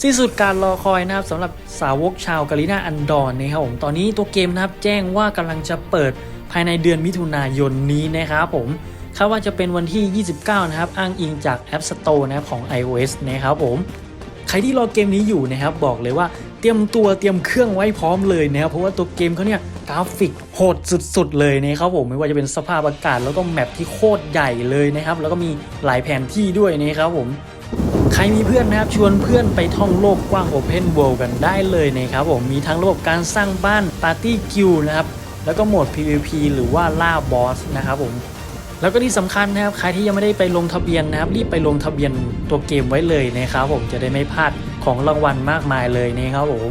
สิ้นสุดการรอคอยนะครับสำหรับสาวกชาวกาลินาอันดอนนะครับผมตอนนี้ตัวเกมนะครับแจ้งว่ากำลังจะเปิดภายในเดือนมิถุนายนนี้นะครับผมคาดว่าจะเป็นวันที่ 29 นะครับ อ้างอิงจาก App Store นะครับของ iOS นะครับผมใครที่รอเกมนี้อยู่นะครับบอกเลยว่าเตรียมตัวเตรียมเครื่องไว้พร้อมเลยนะครับเพราะว่าตัวเกมเขาเนี่ยกราฟิกโหดสุดๆเลยนะครับผมไม่ว่าจะเป็นสภาพอากาศแล้วก็แมปที่โคตรใหญ่เลยนะครับแล้วก็มีหลายแผนที่ด้วยนะครับผม ใครมีเพื่อนนะครับชวนเพื่อนไปท่องโลกกว้าง Open World กันได้เลยนะครับผมมีทั้งระบบการสร้างบ้านปาร์ตี้กิลนะครับแล้วก็โหมด PVP หรือว่าล่าบอสนะครับผมแล้วก็ที่สำคัญนะครับใครที่ยังไม่ได้ไปลงทะเบียนนะครับรีบไปลงทะเบียนตัวเกมไว้เลยนะครับผมจะได้ไม่พลาดของรางวัลมากมายเลยนะครับผม